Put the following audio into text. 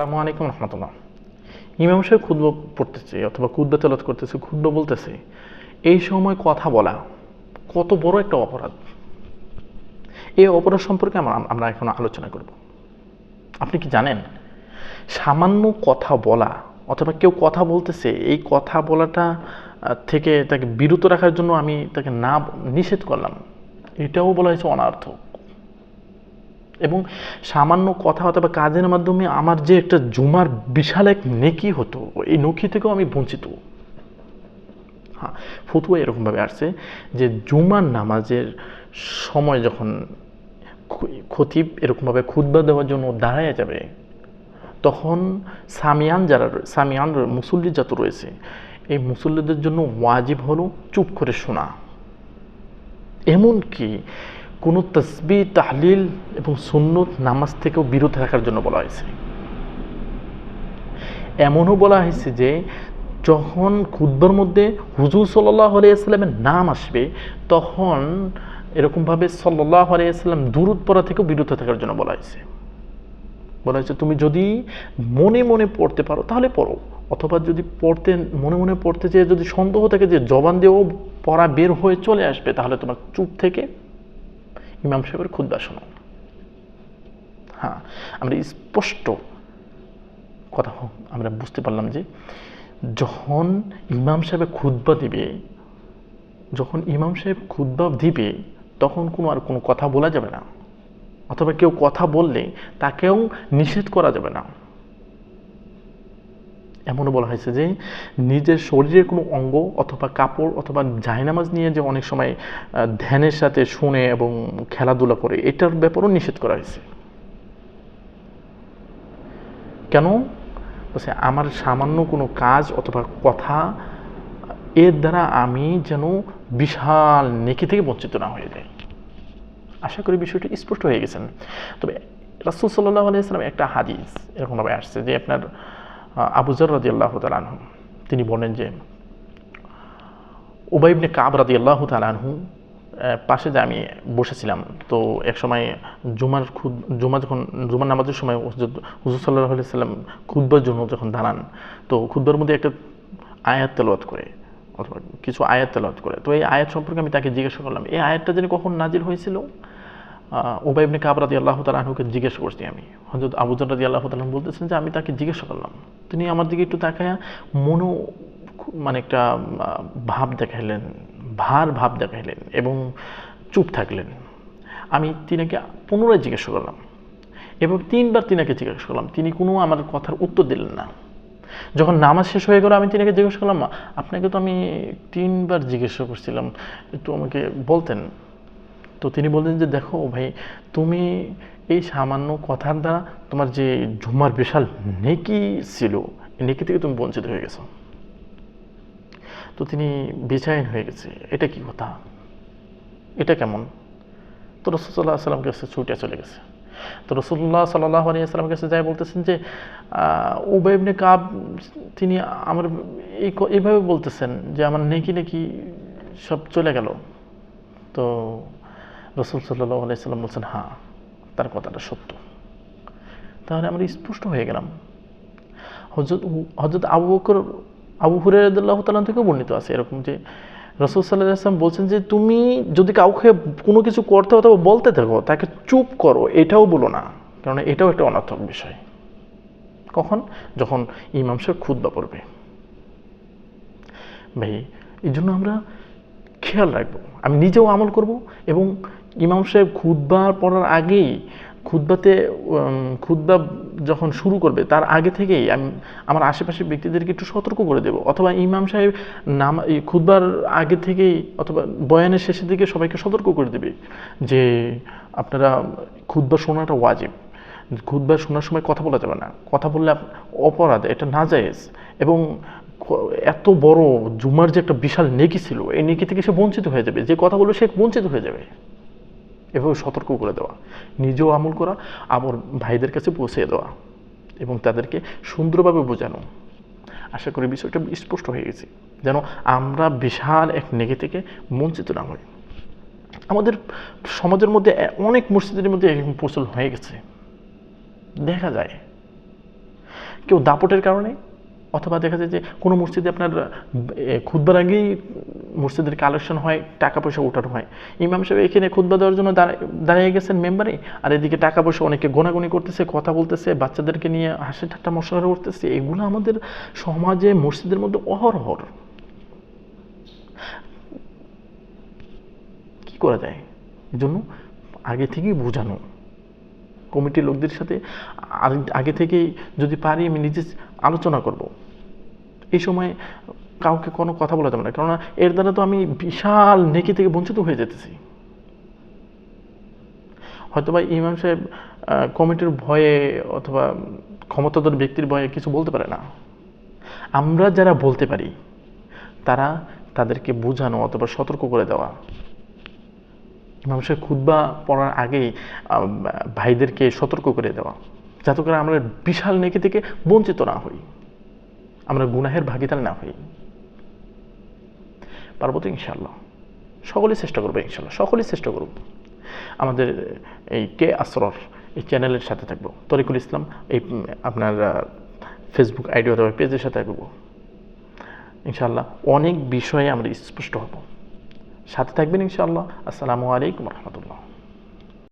আসসালামু আলাইকুম রহমতুল্লাহ। ইমাম সাহেব ক্ষুদ্র পড়তেছে অথবা ক্ষুদ্র তেলত করতেছে ক্ষুদ্র বলতেছে, এই সময় কথা বলা কত বড় একটা অপরাধ। এই অপরাধ সম্পর্কে আমরা এখন আলোচনা করব। আপনি কি জানেন, সামান্য কথা বলা অথবা কেউ কথা বলতেছে, এই কথা বলাটা থেকে তাকে বিরত রাখার জন্য আমি তাকে না নিষেধ করলাম। এটাও বলা হয়েছে অনার্থক। এবং সামান্য কথা অথবা কাজের মাধ্যমে আমার যে একটা জুমার বিশাল এক নেকি হতো, এই নখি থেকেও আমি বঞ্চিত। হ্যাঁ ফতুয়া এরকমভাবে আসছে যে জুমার নামাজের সময় যখন খতিব এরকমভাবে খুতবা দেওয়ার জন্য দাঁড়ায় যাবে, তখন সামিয়ান যারা সামিয়ান মুসল্লি যত রয়েছে, এই মুসল্লিদের জন্য ওয়াজিব হলো চুপ করে শোনা। এমনকি কোনো তসবি, তাহলিল এবং সুন্নত নামাজ থেকেও বিরত থাকার জন্য বলা হয়েছে। এমনও বলা হয়েছে যে, যখন খুদ্বার মধ্যে হুজুর সাল্লাহ আলিয়াল্লামের নাম আসবে, তখন এরকমভাবে সাল্লাহ আলিয়াল্লাম দূরত পড়া থেকেও বিরত থাকার জন্য বলা হয়েছে। বলা হয়েছে, তুমি যদি মনে মনে পড়তে পারো, তাহলে পড়ো। অথবা যদি পড়তে, মনে মনে পড়তে যেয়ে যদি সন্দেহ থাকে যে জবান দিয়েও পড়া বের হয়ে চলে আসবে, তাহলে তোমার চুপ থেকে ইমাম সাহেবের খুদ্া শোনো হ্যাঁ আমরা স্পষ্ট কথা হোক, আমরা বুঝতে পারলাম যে যখন ইমাম সাহেব খুদ্া দিবে, যখন ইমাম সাহেব খুদ্া দিবে, তখন কোনো আর কোনো কথা বলা যাবে না। অথবা কেউ কথা বললে তাকেও নিষেধ করা যাবে না। এমনও বলা হয়েছে যে নিজের শরীরের কোনো অঙ্গ অথবা কাপড় অথবা জায়নামাজ নিয়ে যে অনেক সময় ধ্যানের সাথে শুনে এবং খেলাধুলা করে, এটার ব্যাপারও নিষেধ করা হয়েছে। কেন? বলছে, আমার সামান্য কোনো কাজ অথবা কথা, এর দ্বারা আমি যেন বিশাল নেকি থেকে বঞ্চিত না হয়ে যাই। আশা করি বিষয়টি স্পষ্ট হয়ে গেছেন তবে রাসুল সাল্লাহ আলিয়াল্লাম একটা হাদিস এরকমভাবে আসছে যে আপনার আবুজর রাজি আল্লাহ তালানহু তিনি বলেন যে উবাইবনে কাব রাজি আল্লাহ তালানহু পাশে যে আমি বসেছিলাম, তো এক সময় জুমার খুদ, জুমা যখন, জুমার নামাজের সময় হুজুর সাল্লাহ সাল্লাম খুদ্বার জন্য যখন দাঁড়ান, তো খুদ্বার মধ্যে একটা আয়াত তেলাওয়াত করে, অথবা কিছু আয়াত তেলাওয়াত করে। তো এই আয়াত সম্পর্কে আমি তাকে জিজ্ঞাসা করলাম, এই আয়াতটা যেন কখন নাজিল হয়েছিল? ওবাই ইবনে কাব রাদি আল্লাহ তালাহুকে জিজ্ঞেস করছি আমি। হজরত আবুজার রাদি আল্লাহ তালাহ বলতেছেন যে, আমি তাকে জিজ্ঞেস করলাম। তিনি আমার দিকে একটু তাকায়া মনো মানে একটা ভাব দেখাইলেন, ভার ভাব দেখাইলেন এবং চুপ থাকলেন। আমি তিনাকে পুনরায় জিজ্ঞেস করলাম এবং তিনবার তিনাকে জিজ্ঞেস করলাম। তিনি কোনো আমার কথার উত্তর দিলেন না। যখন নামাজ শেষ হয়ে গেল, আমি তিনাকে জিজ্ঞেস করলাম আপনাকে তো আমি তিনবার জিজ্ঞেস করছিলাম, একটু আমাকে বলতেন। তো তিনি বললেন যে, দেখো ভাই, তুমি এই সামান্য কথার দ্বারা তোমার যে ঝুমার বিশাল নেকি ছিল নেকি থেকে তুমি বঞ্চিত হয়ে গেছো। তো তিনি বেচাইন হয়ে গেছে। এটা কি কথা? এটা কেমন? তো রসুল্লাহ আসসালাম কাছে ছুটে চলে গেছে। তো রসুল্লাহ সাল্লাহ আলিয়াল্লামের কাছে যাই বলতেছেন যে উবাইবনে কাব, তিনি আমার এই এইভাবে বলতেছেন যে, আমার নেকি নেকি সব চলে গেল। তো রসুল সাল্লাহ আলাইসাল্লাম বলছেন হ্যাঁ তার কথাটা সত্য। তাহলে আমরা স্পষ্ট হয়ে গেলাম। হজরত হজরত আবু বকর, আবু হুরাইদুল্লাহ তালান থেকেও বর্ণিত আছে এরকম যে, রসুল সাল্লাহ আসলাম বলছেন যে, তুমি যদি কাউকে কোনো কিছু করতে অথবা বলতে থাকো, তাকে চুপ করো, এটাও বলো না। কারণ এটাও একটা অনর্থক বিষয়। কখন? যখন ইমাম সাহেব খুদ্া পড়বে। ভাই এই জন্য আমরা খেয়াল রাখব। আমি নিজেও আমল করব এবং ইমাম সাহেব খুদ্া পড়ার আগেই খুদ্বাতে খুদ্া যখন শুরু করবে, তার আগে থেকেই আমি আমার আশেপাশের ব্যক্তিদেরকে একটু সতর্ক করে দেব। অথবা ইমাম সাহেব নাম খুদ্বার আগে থেকেই অথবা বয়ানের শেষের দিকে সবাইকে সতর্ক করে দেবে যে, আপনারা খুদ্া শোনাটা ওয়াজিব। খুদ্া শোনার সময় কথা বলা যাবে না। কথা বললে অপরাধ, এটা না জায়েজ এবং এত বড় জুমার যে একটা বিশাল নেকি ছিল, এই নেকি থেকে সে বঞ্চিত হয়ে যাবে। যে কথা বলবে সে বঞ্চিত হয়ে যাবে, এভাবে সতর্ক করে দেওয়া। নিজেও আমল করা আবার ভাইদের কাছে পৌঁছে দেওয়া এবং তাদেরকে সুন্দরভাবে বোঝানো। আশা করি বিষয়টা স্পষ্ট হয়ে গেছে। যেন আমরা বিশাল এক নেগে থেকে বঞ্চিত না হই। আমাদের সমাজের মধ্যে অনেক মসজিদের মধ্যে এরকম প্রচলন হয়ে গেছে। দেখা যায়। কেউ দাপটের কারণে অথবা দেখা যায় যে কোনো মসজিদে আপনার খুদ্বার আগেই মসজিদের কালেকশন হয় টাকা পয়সা ওঠানো হয়। ইমাম সাহেব এখানে খুদ্া দেওয়ার জন্য দাঁড়া- দাঁড়িয়ে গেছেন মেম্বারে, আর এদিকে টাকা পয়সা অনেকে গোনাগুনি করতেছে, কথা বলতেছে, বাচ্চাদেরকে নিয়ে হাসি ঠাট্টা মশলা করতেছে এগুলো আমাদের সমাজে মসজিদের মধ্যে অহরহর কি করা যায়? এজন্য আগে থেকেই বোঝানো। কমিটির লোকদের সাথে আগে থেকেই যদি পারি আমি নিজে আলোচনা করব। এই সময় কাউকে কোনো কথা বলা যাবে না। কেননা এর দ্বারা তো আমি বিশাল নেকি থেকে বঞ্চিত হয়ে যেতেছি। হয়তোবা ইমাম সাহেব কমিটির ভয়ে অথবা ক্ষমতাধর ব্যক্তির ভয়ে কিছু বলতে পারে না। আমরা যারা বলতে পারি, তারা তাদেরকে বোঝানো অথবা সতর্ক করে দেওয়া। ইমাম সাহেব খুদ্া পড়ার আগেই ভাইদেরকে সতর্ক করে দেওয়া, যাতে করে আমরা বিশাল নেকি থেকে বঞ্চিত না হই। আমরা গুনাহের ভাগিদার না হই। পারব তো ইনশাল্লাহ সকলেই চেষ্টা করব ইনশাল্লাহ সকলেই চেষ্টা করব আমাদের এই কে আসরর এই চ্যানেলের সাথে থাকব। তরিকুল ইসলাম এই আপনার ফেসবুক আইডি অথবা পেজের সাথে থাকব। ইনশাল্লাহ অনেক বিষয়ে আমরা স্পষ্ট হব। সাথে থাকবেন ইনশাআল্লাহ। আসসালামু আলাইকুম রহমতুল্লাহ।